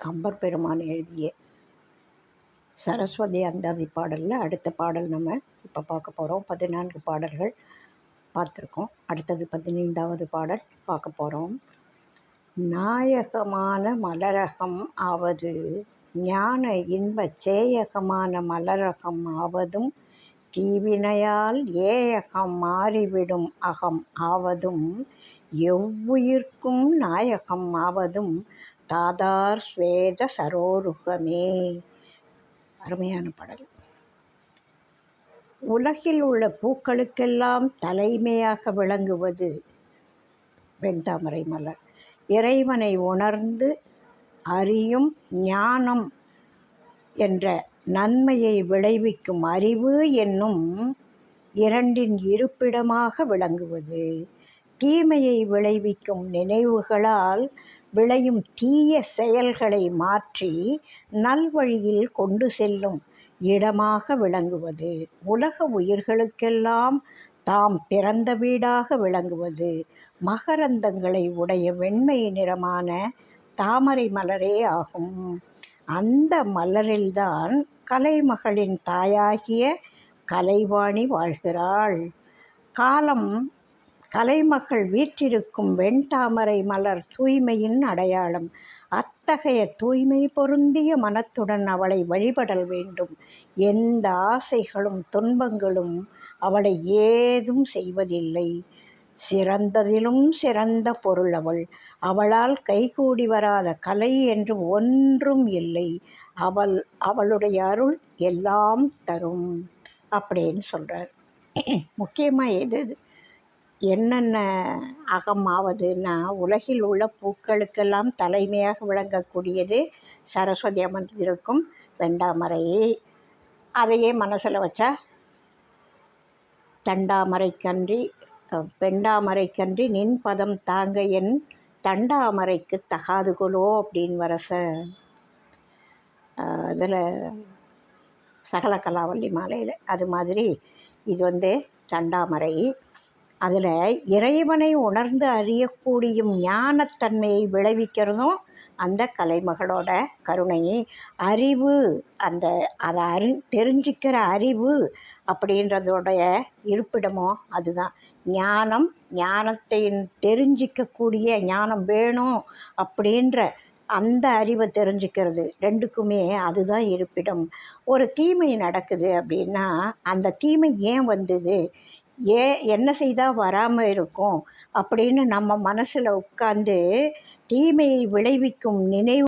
கம்பர் பெருமான் எழுதிய சரஸ்வதி அந்தாதி பாடலில் அடுத்த பாடல் நம்ம இப்போ பார்க்க போகிறோம் பதினான்கு பாடல்கள் பார்த்துருக்கோம். அடுத்தது பதினைந்தாவது பாடல் பார்க்க போகிறோம் நாயகமான மலரகம் ஆவது ஞான இன்பச் சேயகமான மலரகம் ஆவதும் தீவினையால் ஏயகம் மாறிவிடும் அகம் ஆவதும் எவ்வுயிர்க்கும் நாயகம் ஆவதும் தாதார் ஸ்வேத சரோருகமே. அருமையான பாடல். உலகில் உள்ள பூக்களுக்கெல்லாம் தலைமையாக விளங்குவது வெண்தாமரை மலர். இறைவனை உணர்ந்து அறியும் ஞானம் என்ற நன்மையை விளைவிக்கும் அறிவு என்னும் இரண்டின் இருப்பிடமாக விளங்குவது. தீமையை விளைவிக்கும் நினைவுகளால் விளையும் தீய செயல்களை மாற்றி நல்வழியில் கொண்டு செல்லும் இடமாக விளங்குவது. உலக உயிர்களுக்கெல்லாம் தாம் பிறந்த வீடாக விளங்குவது. மகரந்தங்களை உடைய வெண்மை நிறமான தாமரை மலரே ஆகும். அந்த மலரில்தான் கலைமகளின் தாயாகிய கலைவாணி வாழ்கிறாள். காலம் கலைமகள் வீற்றிருக்கும் வெண்தாமரை மலர் தூய்மையின் அடையாளம். அத்தகைய தூய்மை பொருந்திய மனத்துடன் அவளை வழிபடல் வேண்டும். எந்த ஆசைகளும் துன்பங்களும் அவளை ஏதும் செய்வதில்லை. சிறந்ததிலும் சிறந்த பொருள் அவள். அவளால் கைகூடி வராத கலை என்று ஒன்றும் இல்லை. அவள் அவளுடைய அருள் எல்லாம் தரும். அப்படின்னு சொல்கிறார் முக்கியமாக எது என்னென்ன அகம் ஆவதுன்னா உலகில் உள்ள பூக்களுக்கெல்லாம் தலைமையாக விளங்கக்கூடியது சரஸ்வதி அமர்ந்திருக்கும் வெண்டாமரை அதையே மனசில் வச்சா தண்டாமரைக்கன்றி பெண்டாமரைக்கன்றி நின் பதம் தாங்க என் தண்டாமரைக்கு தகாதுகொலோ அப்படின்னு வரச இதில் சகல கலாவல்லி மாலையில். அது மாதிரி இது வந்து தண்டாமரை. அதில் இறைவனை உணர்ந்து அறியக்கூடிய ஞானத்தன்மையை விளைவிக்கிறதும் அந்த கலைமகளோட கருணை அறிவு அந்த அதை அறி தெரிஞ்சிக்கிற அறிவு அப்படின்றதோடைய இருப்பிடமோ அதுதான். ஞானம் ஞானத்தை தெரிஞ்சிக்கக்கூடிய ஞானம் வேணும் அப்படின்ற அந்த அறிவை தெரிஞ்சுக்கிறது ரெண்டுக்குமே அதுதான் இருப்பிடம். ஒரு தீமை நடக்குது அப்படின்னா அந்த தீமை ஏன் வந்தது? ஏன் என்ன செய்தால் வராமல் இருக்கும்? அப்படின்னு நம்ம மனசில் உட்காந்து தீமையை விளைவிக்கும் நினைவு